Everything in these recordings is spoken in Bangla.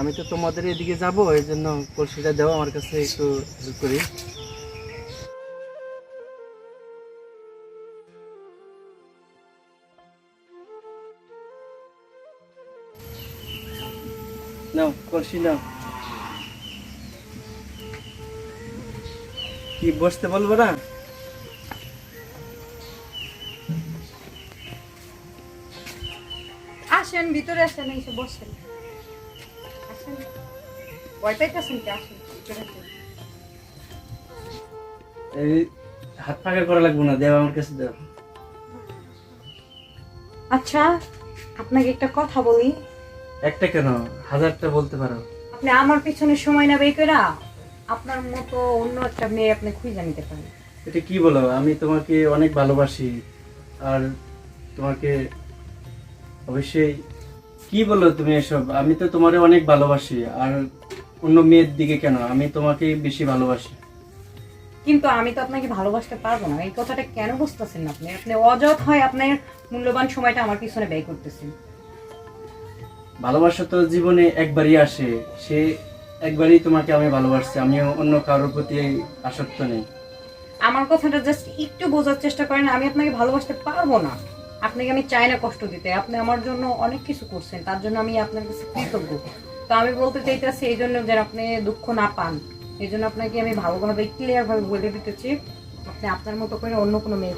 আমি তো তোমাদের এদিকে যাব এই জন্য কলসিটা দেওয়া আমার কাছে একটু হেল্প করি। নাও কলসি নাও। কি বসতে বলব না? আসেন ভিতরে আসেন এসে বসেন। আসেন ভয় পাইতেছেন কি আসেন এই হাত পাকা করা লাগবে না দেও আমার কাছে আচ্ছা আপনাকে একটা কথা বলি। একটা কেন? হাজারটা বলতে পারো। আপনি আমার পিছনে সময় না বের করে আপনার মতো অন্য একটা মেয়ে আপনি খুঁজে নিতে পারেন। এটা কি বলো? আমি তোমাকে অনেক ভালোবাসি আর তোমাকে অবশ্যই কি বলো তুমি এসব? আমি তো তোমারে অনেক ভালোবাসি আর অন্য মেয়ের দিকে কেন? আমি তোমাকে বেশি ভালোবাসি। কিন্তু আমি তো আপনাকে ভালোবাসতে পারব না। এই কথাটা কেন বুঝতেছেন না আপনি? আপনি অযথ হয় আপনার মূল্যবান সময়টা আমার পিছনে ব্যয় করতেছেন। ভালোবাসা তো জীবনে একবারই আসে। সে একবারই তোমাকে আমি ভালোবাসছি। আমি অন্য কারোর প্রতি আসক্ত নেই। আমার কথাটা জাস্ট একটু বোঝার চেষ্টা করেন আমি আপনাকে ভালোবাসতে পারব না। আপনাকে আমি চাই না কষ্ট দিতে। আপনি আমার জন্য অনেক কিছু করছেন তার জন্য আমি আপনার কাছে কৃতজ্ঞ। তো আমি বলতে চাইতেছি এই জন্য যেন আপনি দুঃখ না পান। এই জন্য আপনাকে আমি ভালোভাবে ক্লিয়ার ভাবে বলে দিতেছি আপনি আপনার মতো করে অন্য কোনো মেয়ে।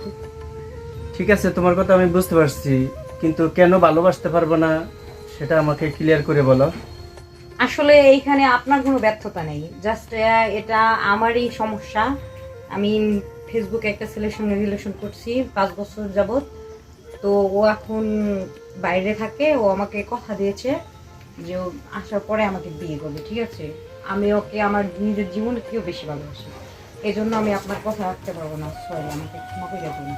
ঠিক আছে তোমার কথা আমি বুঝতে পারছি কিন্তু কেন ভালোবাসতে পারব না সেটা আমাকে ক্লিয়ার করে বলো। আসলে এইখানে আপনার কোনো ব্যর্থতা নেই। জাস্ট এটা আমারই সমস্যা। আমি ফেসবুকে একটা ছেলের সঙ্গে রিলেশন করছি পাঁচ বছর যাবত তো ও এখন বাইরে থাকে, ও আমাকে কথা দিয়েছে যে ও আসার পরে আমাকে বিয়ে করবে, ঠিক আছে? আমি ওকে, আমার নিজের জীবনের থেকেও বেশি ভালোবাসি। এই জন্য আমি আপনার কথা রাখতে পারব না, সরি, আমাকে ক্ষমা করে দেবেন।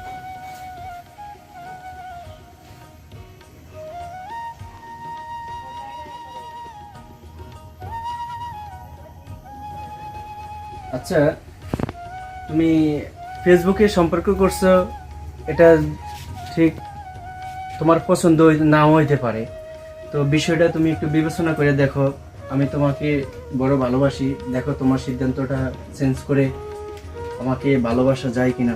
আচ্ছা তুমি ফেসবুকে সম্পর্ক করছ, এটা ঠিক তোমার পছন্দ নাও হইতে পারে। তো বিষয়টা তুমি একটু বিবেচনা করে দেখো। আমি তোমাকে বড় ভালোবাসি। দেখো তোমার সিদ্ধান্তটা চেঞ্জ করে আমাকে ভালোবাসা যায় কিনা।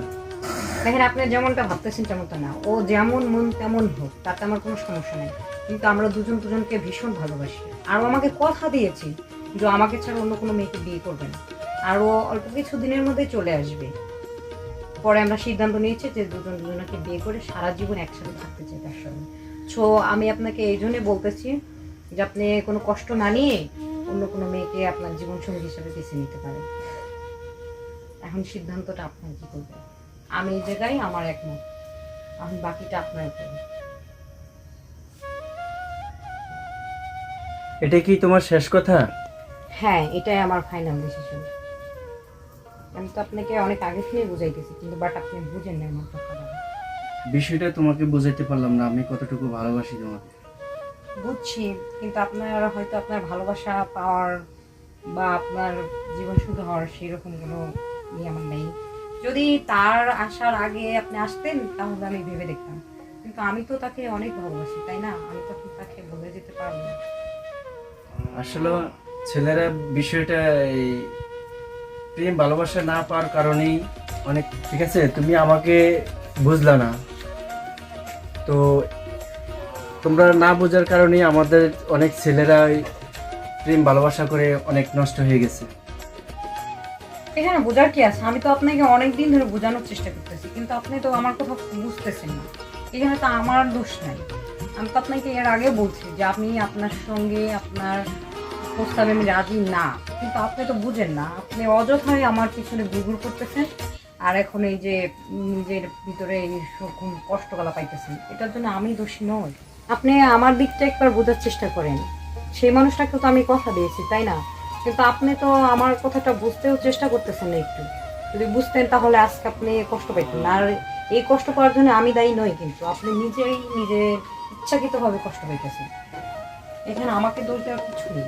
দেখেন, আপনি যেমনটা ভাবতেছেন তেমনটা না। ও যেমন মন তেমন হোক, তাতে আমার কোনো সমস্যা নেই। কিন্তু আমরা দুজন দুজনকে ভীষণ ভালোবাসি। আর ও আমাকে কথা দিয়েছি যে আমাকে ছাড়া অন্য কোনো মেয়েকে বিয়ে করবে না। আর ও অল্প কিছু দিনের মধ্যেই চলে আসবে। পরে আমরা সিদ্ধান্ত নিয়েছি যে দুজন দুজনকে বিয়ে করে সারা জীবন একসাথে থাকতে চাই তার সঙ্গে। সো আমি আপনাকে এই জন্যই বলতেছি যে আপনি কোনো কষ্ট না নিয়ে অন্য কোনো মেয়েকে আপনার জীবনসঙ্গী হিসাবে বেছে নিতে পারেন। এখন সিদ্ধান্তটা আপনার কি করবেন? আমি এই জায়গায় আমার একমত। এখন বাকিটা আপনার উপরে। এটা কি তোমার শেষ কথা? হ্যাঁ এটাই আমার ফাইনাল ডিসিশন আমি তো আপনাকে অনেক আগে থেকে বুঝাইতেছি কিন্তু বাট আপনি বুঝেন না আমার কথাটা। বিষয়টা তোমাকে বোঝাইতে পারলাম না আমি কতটুকু ভালোবাসি তোমাকে। বুঝছি কিন্তু আপনার হয়তো আপনার ভালোবাসা পাওয়ার বা আপনার জীবন শুরু হওয়ার সেরকম কোনো ইয়ে আমার নেই। যদি তার আসার আগে আপনি আসতেন তাহলে আমি ভেবে দেখতাম। কিন্তু আমি তো তাকে অনেক ভালোবাসি তাই না? আমি তখন তাকে বলে যেতে পারব না। আসলে ছেলেরা বিষয়টা এই প্রেম, ভালোবাসা না পাওয়ার কারণেই অনেক, ঠিক আছে? তুমি আমাকে বুঝলা না। তো তোমরা না বোঝার কারণেই আমাদের অনেক ছেলেরা এই প্রেম, ভালোবাসা করে অনেক নষ্ট হয়ে গেছে। এখানে বোঝার কি আছে? আমি তো আপনাকে অনেক দিন ধরে বোঝানোর চেষ্টা করতেছি, কিন্তু আপনি তো আমার কথা বুঝতেছেন না। এখানে তো আমার দোষ নাই। আমি তো আপনাকে এর আগে বলছি যে আপনি আপনার সঙ্গে আপনার প্রস্তাবে আমি রাজি না। কিন্তু আপনি তো বুঝেন না, আপনি অযথাই আমার পিছনে গুগল করতেছেন আর এখন এই যে নিজের ভিতরে এইরকম কষ্টকলা পাইতেছেন, এটার জন্য আমি দোষী নই। আপনি আমার দিকটা একবার বোঝার চেষ্টা করেন। সেই মানুষটাকে তো আমি কথা দিয়েছি, তাই না? কিন্তু আপনি তো আমার কথাটা বুঝতেও চেষ্টা করতেছেন না একটু। যদি বুঝতেন তাহলে আজকে আপনি কষ্ট পাইতেন। আর এই কষ্ট পাওয়ার জন্য আমি দায়ী নই কিন্তু, আপনি নিজেই নিজে ইচ্ছাকৃতভাবে কষ্ট পাইতেছেন। এখানে আমাকে দোষ দেওয়ার কিছু নেই।